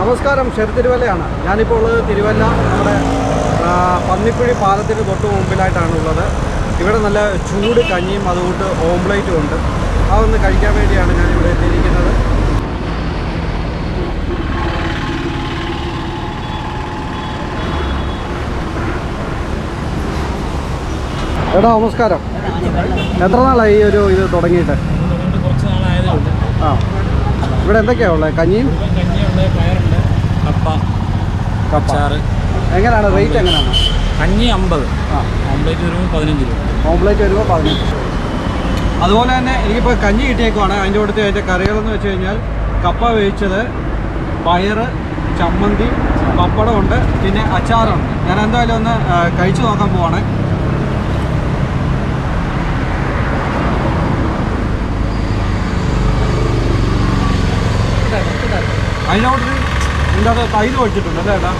നമസ്കാരം ഷെർ തിരുവല്ലയാണ്. ഞാനിപ്പോൾ ഉള്ളത് തിരുവല്ല നമ്മുടെ പന്നിക്കുഴി പാലത്തിന് തൊട്ട് മുമ്പിലായിട്ടാണ് ഉള്ളത്. ഇവിടെ നല്ല ചൂട് കഞ്ഞിയും അതുകൊണ്ട് ഓംപ്ലേറ്റും ഉണ്ട്. അതൊന്ന് കഴിക്കാൻ വേണ്ടിയാണ് ഞാനിവിടെ എത്തിയിരിക്കുന്നത്. എടാ നമസ്കാരം. എത്ര നാളായി ഈ ഒരു ഇത് തുടങ്ങിയിട്ട്? ആ. ഇവിടെ എന്തൊക്കെയാ ഉള്ളത്? കഞ്ഞിയും? കപ്പ കപ്പ. ചാറ് എങ്ങനെയാണ്? റേറ്റ് എങ്ങനെയാണ്? അഞ്ഞി അമ്പത്. ആ. ഓംപ്ലേറ്റ് വരുമ്പോൾ പതിനഞ്ച് രൂപ. ഓംപ്ലേറ്റ് വരുമ്പോൾ പതിനഞ്ച്. അതുപോലെ തന്നെ എനിക്കിപ്പോൾ കഞ്ഞി കിട്ടിയേക്കുവാണ്. അതിന്റെ കൂട്ടത്തിൽ അതിന്റെ കറികളെന്ന് വെച്ച് കഴിഞ്ഞാൽ കപ്പ വേവിച്ചത് പയറ് ചമ്മന്തി പപ്പടമുണ്ട് പിന്നെ അച്ചാറുണ്ട്. ഞാൻ എന്തായാലും ഒന്ന് കഴിച്ചു നോക്കാൻ പോവാണ്. അതിന്റെ കൂട്ടത്തിൽ ഇതിന്റെ അത് തൈര് ഒഴിച്ചിട്ടുണ്ട് അല്ലേ ഏട്ടാ?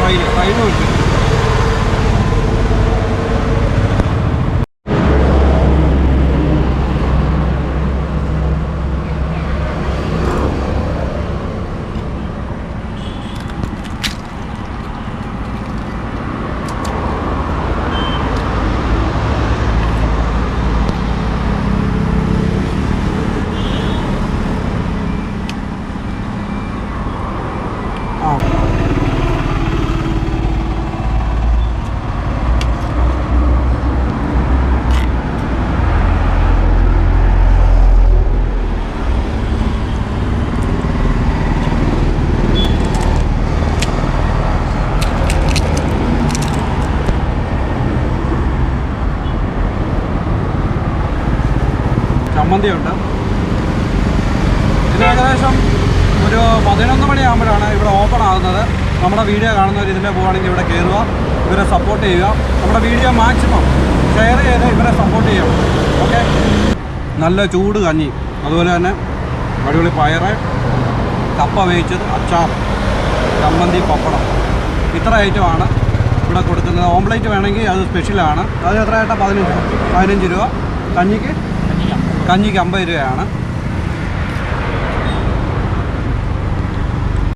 തൈര് തൈര് ഒഴിച്ചിട്ടുണ്ട്. ചമ്മന്തിയുണ്ട് ഇത് ഏകദേശം ഒരു പതിനൊന്ന് മണിയാകുമ്പോഴാണ് ഇവിടെ ഓപ്പൺ ആകുന്നത്. നമ്മുടെ വീഡിയോ കാണുന്നവർ ഇതിന്റെ പോവുകയാണെങ്കിൽ ഇവിടെ കയറുക ഇവരെ സപ്പോർട്ട് ചെയ്യുക. നമ്മുടെ വീഡിയോ മാക്സിമം ഷെയർ ചെയ്ത് ഇവരെ സപ്പോർട്ട് ചെയ്യണം ഓക്കെ നല്ല ചൂട് കഞ്ഞി. അതുപോലെ തന്നെ അടിപൊളി പയറ് കപ്പ വേവിച്ചത് അച്ചാർ ചമ്മന്തി പപ്പടം. ഇത്ര ഐറ്റമാണ് ഇവിടെ കൊടുക്കുന്നത്. ഓംപ്ലേറ്റ് വേണമെങ്കിൽ അത് സ്പെഷ്യലാണ് അത് എത്ര ആയിട്ടാണ് പതിനഞ്ച് പതിനഞ്ച് രൂപ. കഞ്ഞിക്ക് കഞ്ഞിക്ക് അമ്പത് രൂപയാണ്.